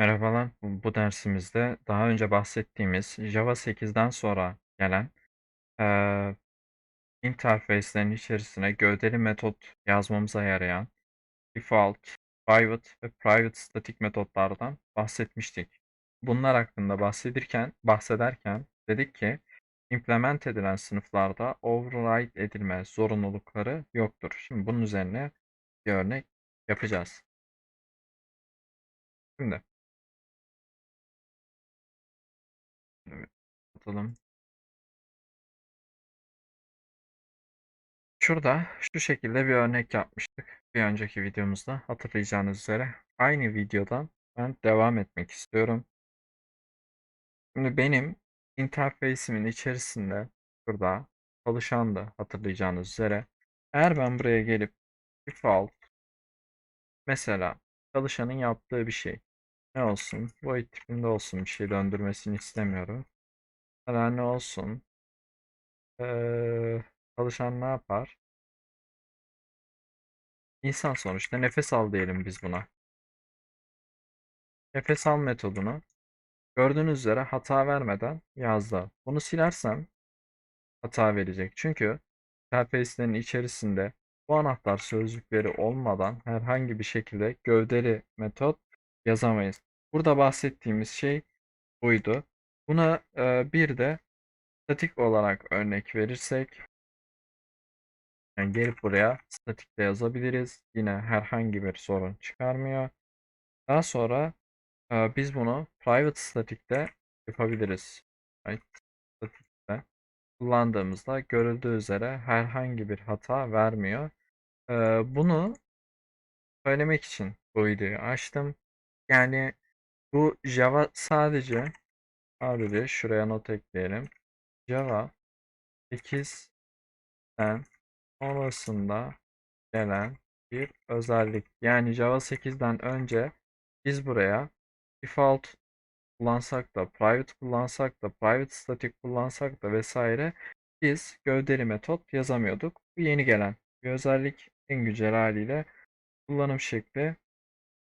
Merhabalar. Bu dersimizde daha önce bahsettiğimiz Java 8'den sonra gelen eee interface'lerin içerisine gövdeli metot yazmamıza yarayan default, private ve private static metotlardan bahsetmiştik. Bunlar hakkında bahsedirken bahsederken dedik ki implement edilen sınıflarda override edilme zorunlulukları yoktur. Şimdi bunun üzerine bir örnek yapacağız. Şimdi atalım. Şurada şu şekilde bir örnek yapmıştık bir önceki videomuzda hatırlayacağınız üzere. Aynı videodan ben devam etmek istiyorum. Şimdi benim interface'imin içerisinde şurada çalışandı hatırlayacağınız üzere. Eğer ben buraya gelip default mesela çalışanın yaptığı bir şey ne olsun? Void tipinde olsun bir şey döndürmesini istemiyorum. Mesela ne olsun? Ee, çalışan ne yapar? İnsan sonuçta nefes al diyelim biz buna. Nefes al metodunu gördüğünüz üzere hata vermeden yazdı. Bunu silersem hata verecek. Çünkü interface'lerin içerisinde bu anahtar sözcükleri olmadan herhangi bir şekilde gövdeli metot yazamayız. Burada bahsettiğimiz şey buydu. Buna e, bir de statik olarak örnek verirsek yani gelip buraya statik de yazabiliriz. Yine herhangi bir sorun çıkarmıyor. Daha sonra e, biz bunu private static'te yapabiliriz. Private static'te kullandığımızda görüldüğü üzere herhangi bir hata vermiyor. E, bunu söylemek için bu videoyu açtım. Yani bu Java sadece sadece şuraya not ekleyelim. Java 8'den sonrasında gelen bir özellik. Yani Java 8'den önce biz buraya default kullansak da, private kullansak da, private static kullansak da vesaire biz gövdeli metot yazamıyorduk. Bu yeni gelen bir özellik en güncel haliyle kullanım şekli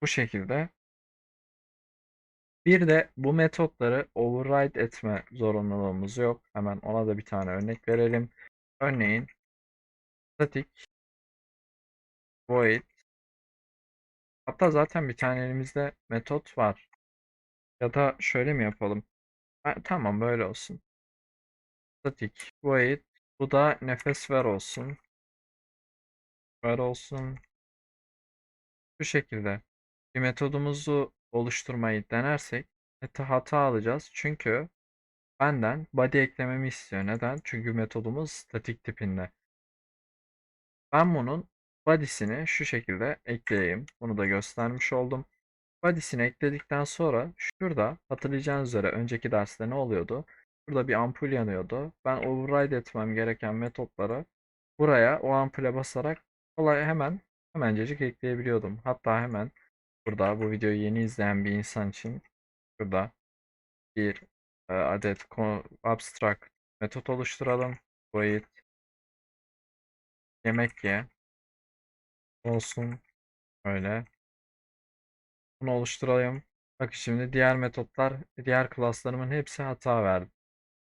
bu şekilde. Bir de bu metotları override etme zorunluluğumuz yok. Hemen ona da bir tane örnek verelim. Örneğin static void hatta zaten bir tane elimizde metot var. Ya da şöyle mi yapalım? Ha, tamam böyle olsun. Static void bu da nefes ver olsun. Ver olsun. Bu şekilde bir metodumuzu oluşturmayı denersek hata alacağız. Çünkü benden body eklememi istiyor. Neden? Çünkü metodumuz statik tipinde. Ben bunun body'sini şu şekilde ekleyeyim. Bunu da göstermiş oldum. Body'sini ekledikten sonra şurada hatırlayacağınız üzere önceki derste ne oluyordu? Burada bir ampul yanıyordu. Ben override etmem gereken metotları buraya o ampule basarak kolay hemen hemencecik ekleyebiliyordum. Hatta hemen burada bu videoyu yeni izleyen bir insan için burada bir e, adet abstract metot oluşturalım. Void yemek ye olsun öyle. Bunu oluşturalım. Bak şimdi diğer metotlar, diğer klaslarımın hepsi hata verdi.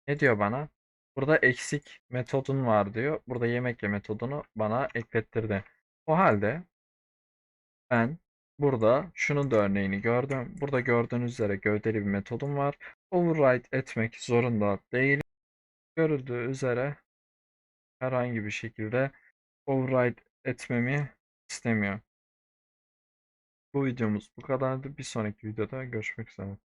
Ne diyor bana? Burada eksik metodun var diyor. Burada yemek ye metodunu bana eklettirdi. O halde ben burada şunun da örneğini gördüm. Burada gördüğünüz üzere gövdeli bir metodum var. Override etmek zorunda değilim. Görüldüğü üzere herhangi bir şekilde override etmemi istemiyor. Bu videomuz bu kadardı. Bir sonraki videoda görüşmek üzere.